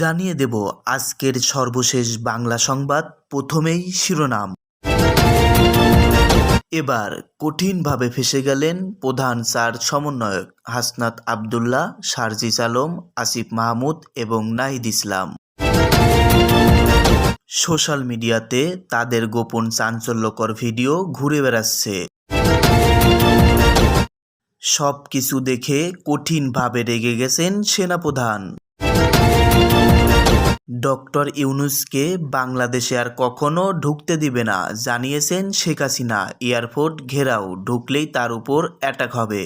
জানিয়ে দেব আজকের সর্বশেষ বাংলা সংবাদ প্রথমেই শিরোনাম। এবার কঠিনভাবে ফেসে গেলেন প্রধান চার সমন্বয়ক হাসনাত আবদুল্লাহ, সারজিস আলম, আসিফ মাহমুদ এবং নাহিদ ইসলাম। সোশ্যাল মিডিয়াতে তাদের গোপন চাঞ্চল্যকর ভিডিও ঘুরে বেড়াচ্ছে। সব কিছু দেখে কঠিনভাবে রেগে গেছেন সেনাপ্রধান। ডক্টর ইউনুসকে বাংলাদেশে আর কখনো ঢুকতে দিবে না, জানিয়েছেন শেখ হাসিনা। এয়ারপোর্ট ঘেরাও, ঢুকলেই তার উপর অ্যাটাক হবে।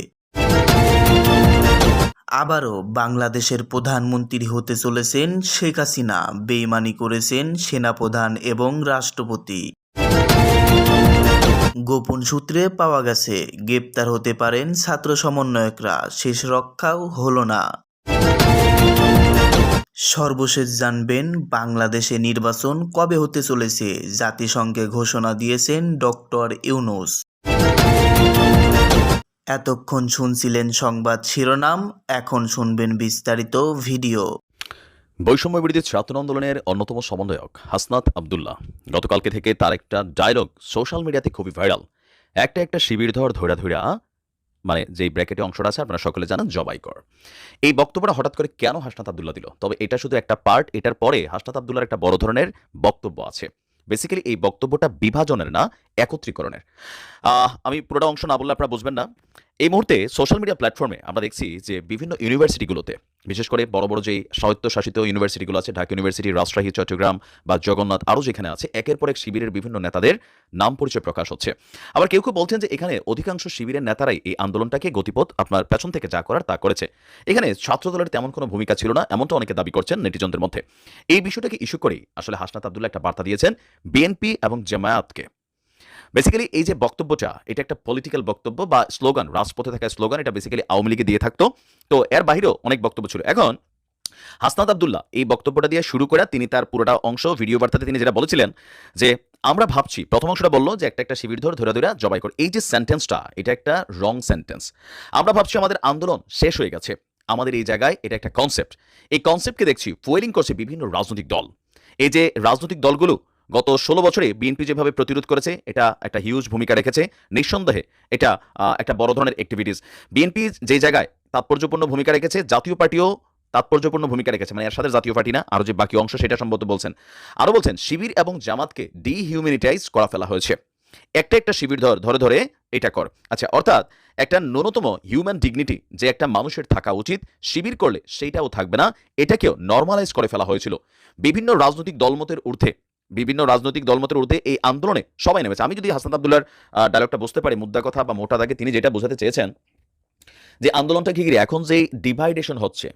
আবারও বাংলাদেশের প্রধানমন্ত্রী হতে চলেছেন শেখ হাসিনা, বেইমানি করেছেন সেনাপ্রধান এবং রাষ্ট্রপতি। গোপন সূত্রে পাওয়া গেছে, গ্রেপ্তার হতে পারেন ছাত্র সমন্বয়করা, শেষ রক্ষাও হলো না। সর্বশেষ জানবেন বাংলাদেশে নির্বাচন কবে হতে চলেছে, জাতিসংঘে ঘোষণা দিয়েছেন ডক্টর ইউনুস। এতক্ষণ শুনছিলেন সংবাদ শিরোনাম, এখন শুনবেন বিস্তারিত ভিডিও। বৈষম্য বিরোধী ছাত্র আন্দোলনের অন্যতম সমন্বয়ক হাসনাত আবদুল্লাহ। গতকালকে থেকে তার একটা ডায়লগ সোশ্যাল মিডিয়াতে খুবই ভাইরাল একটা একটা শিবির ধর ধৈরা ধৈরা মানে যেই ব্র্যাকেটে অংশটা আছে, আপনারা সকলে জানেন জবাই কর। এই বক্তব্যটা হঠাৎ করে কেন হাসনাত আবদুল্লাহ দিল? তবে এটা শুধু একটা পার্ট এটার পরে হাসনাত আবদুল্লার একটা বড় ধরনের বক্তব্য আছে। বেসিক্যালি এই বক্তব্যটা বিভাজনের না, একত্রীকরণের। আমি পুরোটা অংশ না বললে আপনারা বুঝবেন না। এই মুহূর্তে সোশ্যাল মিডিয়া প্ল্যাটফর্মে আমরা দেখছি যে বিভিন্ন ইউনিভার্সিটিগুলোতে বিশেষ করে বড় বড় যে স্বায়ত্তশাসিত ইউনিভার্সিটিগুলো আছে, ঢাকা ইউনিভার্সিটি, রাজশাহী, চট্টগ্রাম বা জগন্নাথ, আরও যেখানে আছে, একের পর এক শিবিরের বিভিন্ন নেতাদের নাম পরিচয় প্রকাশ হচ্ছে। আবার কেউ কেউ বলছেন যে এখানে অধিকাংশ শিবিরের নেতারাই এই আন্দোলনটাকে গতিপথ আপনার পেছন থেকে যা করার তা করেছে। এখানে ছাত্রদলের তেমন কোনো ভূমিকা ছিল না, এমনটা অনেকে দাবি করছেন নেটিজনদের মধ্যে। এই বিষয়টাকে ইস্যু করেই আসলে হাসনাত আবদুল্লাহ একটা বার্তা দিয়েছেন, বিএনপি এবং জামায়াতকে। বেসিক্যালি এই যে বক্তব্যটা, এটা একটা পলিটিক্যাল বক্তব্য বা স্লোগান রাজপথে থাকা স্লোগান এটা বেসিক্যালি আওয়ামী লীগে দিয়ে থাকতো। তো এর বাহিরেও অনেক বক্তব্য ছিল। এখন, হাসনাত আবদুল্লাহ, এই বক্তব্যটা দিয়ে শুরু করে তিনি তার পুরোটা অংশ ভিডিও বার্তাতে তিনি যেটা বলেছিলেন যে, আমরা ভাবছি, প্রথম অংশটা বলল যে, একটা একটা শিবির ধরে ধরে ধরে জবাই কর এই যে সেন্টেন্সটা এটা একটা রং সেন্টেন্স আমরা ভাবছি আমাদের আন্দোলন শেষ হয়ে গেছে। আমাদের এই জায়গায় এটা একটা কনসেপ্ট এই কনসেপ্টকে দেখছি ফুয়েলিং করছে বিভিন্ন রাজনৈতিক দল। এই যে রাজনৈতিক দলগুলো গত ষোলো বছরে বিএনপি যেভাবে প্রতিরোধ করেছে, এটা একটা হিউজ ভূমিকা রেখেছে। নিঃসন্দেহে এটা একটা বড় ধরনের অ্যাক্টিভিটিস বিএনপি যে জায়গায় তাৎপর্যপূর্ণ ভূমিকা রেখেছে, জাতীয় পার্টিও তাৎপর্যপূর্ণ ভূমিকা রেখেছে মানে এর সাথে জাতীয় পার্টি না আরও যে বাকি অংশ সেটা সম্ভবত বলছেন। আরও বলছেন, শিবির এবং জামাতকে ডিহিউম্যানিটাইজ করা ফেলা হয়েছে। একটা একটা শিবির ধর, ধরে ধরে এটা কর। আচ্ছা অর্থাৎ একটা ন্যূনতম হিউম্যান ডিগনিটি যে একটা মানুষের থাকা উচিত, শিবির করলে সেইটাও থাকবে না, এটাকেও নর্মালাইজ করে ফেলা হয়েছিল। বিভিন্ন রাজনৈতিক দলমতের ঊর্ধ্বে বিভিন্ন রাজনৈতিক দলমতের ঊর্ধ্বে এই আন্দোলনে সবাই নেমেছে। আমি যদি হাসান আবদুল্লার ডায়লগটা বুঝতে পারি, মুদ্রা কথা বা মোটা দাগে তিনি যেটা বোঝাতে চেয়েছেন, যে আন্দোলনটা ঘিরে এখন যে ডিভাইডেশন হচ্ছে,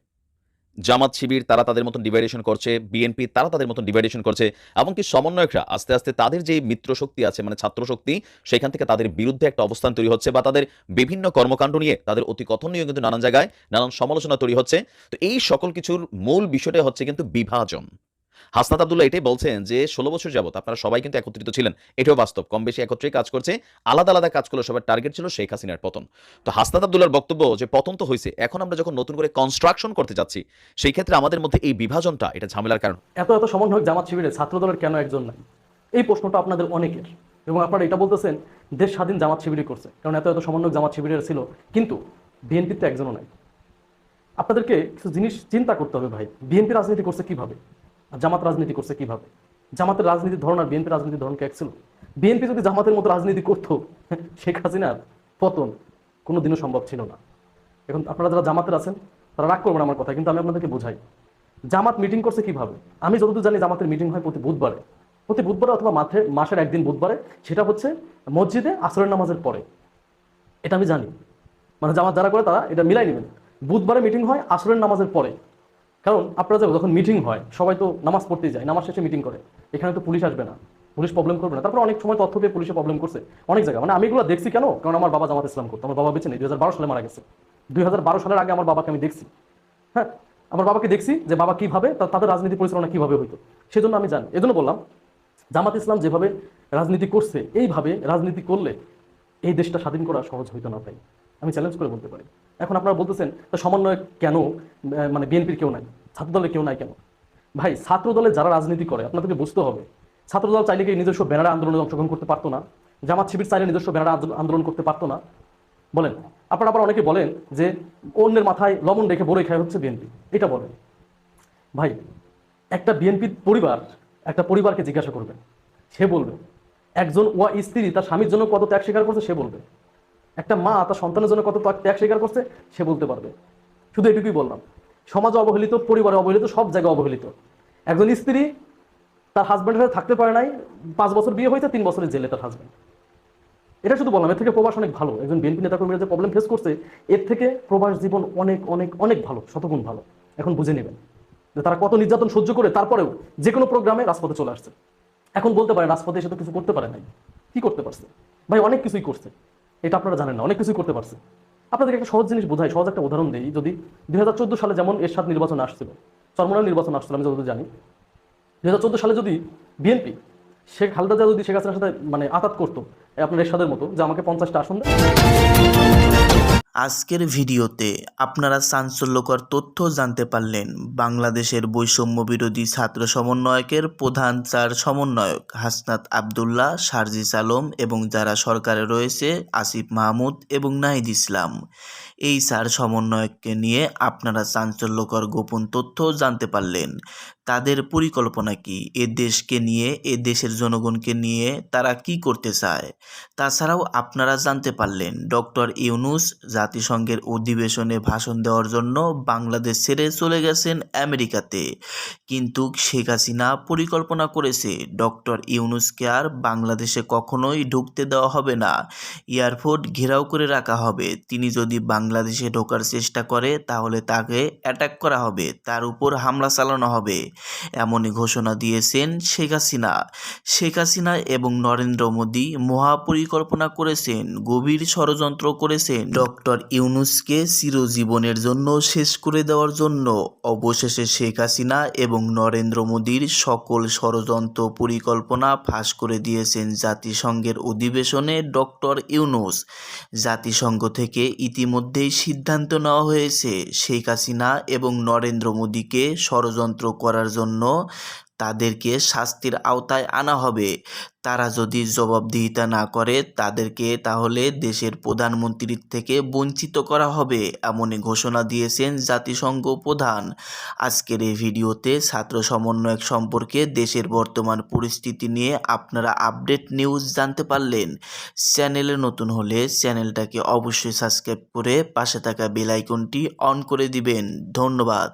জামাত শিবির তারা তাদের মতন ডিভাইডেশন করছে বিএনপি তারা তাদের মতন ডিভাইডেশন করছে, এমনকি সমন্বয়করা আস্তে আস্তে তাদের যে মিত্র শক্তি আছে মানে ছাত্র শক্তি সেখান থেকে তাদের বিরুদ্ধে একটা অবস্থান তৈরি হচ্ছে বা তাদের বিভিন্ন কর্মকাণ্ড নিয়ে তাদের অতি কথন নিয়ে কিন্তু নানান জায়গায় নানান সমালোচনা তৈরি হচ্ছে। তো এই সকল কিছুর মূল বিষয়টা হচ্ছে কিন্তু বিভাজন। হাসনাত আবদুল্লাহ এটাই বলছেন যে, ষোলো বছর যাবত আপনারা সবাই কিন্তু একত্রিত ছিলেন। এটাও বাস্তব। কম বেশি একত্রে কাজ করছে, আলাদা আলাদা কাজ করলে, সবার টার্গেট ছিল শেখ হাসিনার পতন। তো হাসনাত আবদুল্লার বক্তব্য যে, পতন তো হয়েছে, এখন আমরা যখন নতুন করে কনস্ট্রাকশন করতে যাচ্ছি, সেই ক্ষেত্রে আমাদের মধ্যে এই বিভাজনটা, এটা ঝামেলার কারণ। এত এত সমন্বয়ক জামাত শিবিরে ছাত্র দলের কেন একজন নাই? এই প্রশ্নটা আপনাদের অনেকের। এবং আপনারা এটা বলতেছেন, দেশ স্বাধীন জামাত শিবিরই করছে। কারণ এত এত সমন্বয়ক জামাত শিবিরের ছিল, কিন্তু বিএনপির তো একজনও নাই। আপনাদেরকে কিছু জিনিস চিন্তা করতে হবে ভাই। বিএনপি রাজনীতি করছে কীভাবে? আর জামাত রাজনীতি করছে কীভাবে? জামাতের রাজনীতির ধরন আর বিএনপি রাজনীতির ধরন কি ছিল? বিএনপি যদি জামাতের মতো রাজনীতি করতো, শেখ হাসিনার পতন কোনো দিনও সম্ভব ছিল না। এখন আপনারা যারা জামাতের আছেন, তারা রাগ করবেন আমার কথা, কিন্তু আমি আপনাদেরকে বোঝাই। জামাত মিটিং করছে কীভাবে? আমি যতদূর জানি জামাতের মিটিং হয় প্রতি বুধবারে। প্রতি বুধবারে অথবা মাঠে, মাসের একদিন বুধবারে, সেটা হচ্ছে মসজিদে আসরের নামাজের পরে। এটা আমি জানি। মানে জামাত যারা করে তারা এটা মিলাই নেবেন। বুধবারে মিটিং হয় আসরের নামাজের পরে। কারণ আপনারা যাব যখন মিটিং হয়, সবাই তো নামাজ পড়তে যায়, নামাজ শেষে মিটিং করে। এখানে তো পুলিশ আসবে না, পুলিশ প্রবলেম করবে না। তারপর অনেক সময় তথ্য পেয়ে পুলিশে প্রবলেম করছে। অনেক জায়গায়। মানে আমি এগুলো দেখছি কেন? কারণ আমার বাবা জামাত ইসলাম করতো। আমার বাবা বেঁচে নেই, দুই সালে মারা গেছে। দুই হাজার বারো সালের আগে আমার বাবাকে আমি দেখছি। হ্যাঁ? আমার বাবাকে দেখছি যে বাবা কীভাবে তাদের রাজনীতি পরিচালনা কীভাবে হইতো। সেজন্য আমি জানি। এজন্য বললাম, জামাত ইসলাম যেভাবে রাজনীতি করছে, এইভাবে রাজনীতি করলে এই দেশটা স্বাধীন করা সহজ হইতো না ভাই। আমি চ্যালেঞ্জ করে বলতে পারি। এখন আপনারা বলতেছেন, তা সমন্বয় কেন? মানে বিএনপির কেউ নাই, ছাত্রদলের কেউ নাই কেন? ভাই ছাত্র দলে যারা রাজনীতি করে, আপনাদেরকে বুঝতে হবে ছাত্র দল চাইলে কি নিজস্ব ব্যানারে আন্দোলনে অংশগ্রহণ করতে পারতো না? জামাত শিবির চাইলে নিজস্ব ব্যানারে আন্দোলন- করতে পারতো না? বলেন, আপনারা আবার অনেকে বলেন যে, অন্যের মাথায় লবণ রেখে বড়ই খায় হচ্ছে বিএনপি, এটা বলেন। ভাই, একটা বিএনপি পরিবার, একটা পরিবারকে জিজ্ঞাসা করবে সে বলবে, একজন ওয়া স্ত্রী, তার স্বামীর জন্য কত ত্যাগ স্বীকার করছে, সে বলবে। একটা মা তার সন্তানের জন্য কত ত্যাগ- স্বীকার করছে, সে বলতে পারবে। শুধু এটুকুই বললাম। সমাজে অবহেলিত পরিবারে অবহেলিত, সব জায়গায় অবহেলিত। একজন স্ত্রী তার হাজব্যান্ডের সাথে থাকতে পারে নাই, পাঁচ বছর বিয়ে হয়েছে, তিন বছরের জেলে তার হাজব্যান্ড এটা শুধু বললাম, এর থেকে প্রবাস অনেক ভালো। একজন বিএনপি নেতাকর্মীরা যে প্রবলেম ফেস করছে, এর থেকে প্রবাস জীবন অনেক অনেক অনেক ভালো, শতগুণ ভালো। এখন বুঝে নেবেন যে তারা কত নির্যাতন সহ্য করে, তারপরেও যে কোনো প্রোগ্রামে রাজপথে চলে আসছে। এখন বলতে পারে রাজপথে এসে তো কিছু করতে পারে নাই। কি করতে পারছে? ভাই, অনেক কিছুই করছে। এটা আপনারা জানেন না, অনেক কিছুই করতে পারছে। আপনাদেরকে একটা সহজ জিনিস বোঝাই, সহজ একটা উদাহরণ দিই, যদি দুই হাজার চোদ্দ সালে যেমন এরশাদ নির্বাচন আসছিল, চরমনাল নির্বাচন আসছিল, আমি যতদূর জানি, দুই হাজার চোদ্দ সালে যদি বিএনপি, শেখ হালদা যদি শেখ হাসিনার সাথে মানে আতাত করতো আপনার এরশাদের মতো, যে আমাকে পঞ্চাশটা আসন দেয়। আজকের ভিডিওতে আপনারা চাঞ্চল্যকর তথ্য জানতে পারলেন বাংলাদেশের বৈষম্য বিরোধী ছাত্র সমন্বয়কের প্রধান চার সমন্বয়ক হাসনাত আবদুল্লাহ সারজিস আলম এবং যারা সরকারে রয়েছে আসিফ মাহমুদ এবং নাহিদ ইসলাম। এই চার সমন্বয়ককে নিয়ে আপনারা চাঞ্চল্যকর গোপন তথ্য জানতে পারলেন। তাদের পরিকল্পনা কি? এ দেশকে নিয়ে, এ দেশের জনগণকে নিয়ে তারা কি করতে চায়? তাছাড়াও আপনারা জানতে পারলেন, ডক্টর ইউনুস জাতিসংঘের অধিবেশনে ভাষণ দেওয়ার জন্য বাংলাদেশ ছেড়ে চলে গেছেন আমেরিকাতে। কিন্তু শেখ হাসিনা পরিকল্পনা করেছে, ডক্টর ইউনুসকে আর বাংলাদেশে কখনোই ঢুকতে দেওয়া হবে না। এয়ারপোর্ট ঘেরাও করে রাখা হবে। তিনি যদি বাংলাদেশে ঢোকার চেষ্টা করে, তাহলে তাকে অ্যাটাক করা হবে। তার উপর হামলা চালানো হবে। এমনই ঘোষণা দিয়েছেন শেখ হাসিনা। শেখ হাসিনা এবং নরেন্দ্র মোদী মহাপরিকল্পনা করেছেন, গভীর ষড়যন্ত্র করেছেন। ডক্টর ইউনুসকে চিরজীবনের জন্য শেষ করে দেওয়ার জন্য অবশেষে শেখ হাসিনা এবং নরেন্দ্র মোদীর সকল ষড়যন্ত্র পরিকল্পনা ফাঁস করে দিয়েছেন জাতিসংঘের অধিবেশনে ডক্টর ইউনুস। জাতিসংঘ থেকে ইতিমধ্যেই সিদ্ধান্ত নেওয়া হয়েছে, শেখ হাসিনা এবং নরেন্দ্র মোদীকে ষড়যন্ত্র করার জন্য তাদেরকে শাস্তির আওতায় আনা হবে। তারা যদি জবাবদিহিতা না করে, তাদেরকে তাহলে দেশের প্রধানমন্ত্রীর থেকে বঞ্চিত করা হবে, এমনই ঘোষণা দিয়েছেন জাতিসংঘ প্রধান। আজকের এই ভিডিওতে ছাত্র সমন্বয়ক সম্পর্কে দেশের বর্তমান পরিস্থিতি নিয়ে আপনারা আপডেট নিউজ জানতে পারলেন। চ্যানেলে নতুন হলে চ্যানেলটাকে অবশ্যই সাবস্ক্রাইব করে পাশে থাকা বেল আইকনটি অন করে দিবেন। ধন্যবাদ।